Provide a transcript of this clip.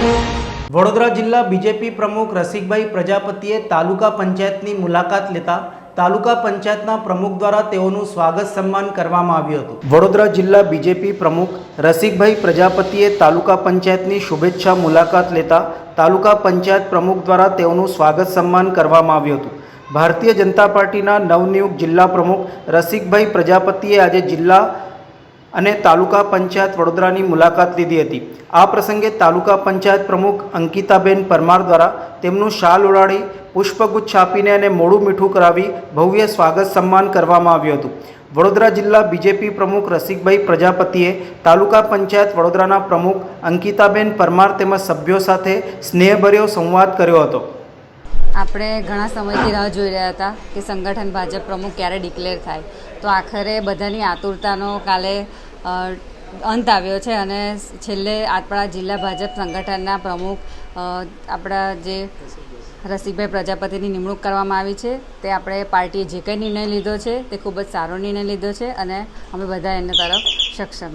વડોદરા જિલ્લા બીજેપી પ્રમુખ રસિકભાઈ પ્રજાપતિએ તાલુકા પંચાયતની મુલાકાત લેતા તાલુકા પંચાયતના પ્રમુખ દ્વારા તેઓનું સ્વાગત સન્માન કરવામાં આવ્યું હતું. વડોદરા જિલ્લા બીજેપી પ્રમુખ રસિકભાઈ પ્રજાપતિએ તાલુકા પંચાયતની શુભેચ્છા મુલાકાત લેતા તાલુકા પંચાયત પ્રમુખ દ્વારા તેઓનું સ્વાગત સન્માન કરવામાં આવ્યું હતું. ભારતીય જનતા પાર્ટીના નવનિયુક્ત જિલ્લા પ્રમુખ રસિકભાઈ પ્રજાપતિએ આજે જિલ્લા અને તાલુકા પંચાયત વડોદરાની મુલાકાત લીધી હતી. આ પ્રસંગે તાલુકા પંચાયત પ્રમુખ અંકિતાબેન પરમાર દ્વારા તેમનું શાલ ઉડાડી પુષ્પગુચ્છ આપીને અને મોડું મીઠું કરાવી ભવ્ય સ્વાગત સન્માન કરવામાં આવ્યું હતું. વડોદરા જિલ્લા બીજેપી પ્રમુખ રસિકભાઈ પ્રજાપતિએ તાલુકા પંચાયત વડોદરાના પ્રમુખ અંકિતાબેન પરમાર તેમજ સભ્યો સાથે સ્નેહભર્યો સંવાદ કર્યો હતો. આપણે ઘણા સમયથી રાહ જોઈ રહ્યા હતા કે સંગઠન ભાજપ પ્રમુખ ક્યારે ડિક્લેર થાય. તો આખરે બધાની આતુરતાનો કાલે અંત આવ્યો છે અને છેલ્લે આપણા જિલ્લા ભાજપ સંગઠનના પ્રમુખ આપણા જે રસિકભાઈ પ્રજાપતિની નિમણૂક કરવામાં આવી છે, તે આપણે પાર્ટીએ જે કંઈ નિર્ણય લીધો છે, તે ખૂબ જ સારો નિર્ણય લીધો છે અને અમે બધા એના તરફ સક્ષમ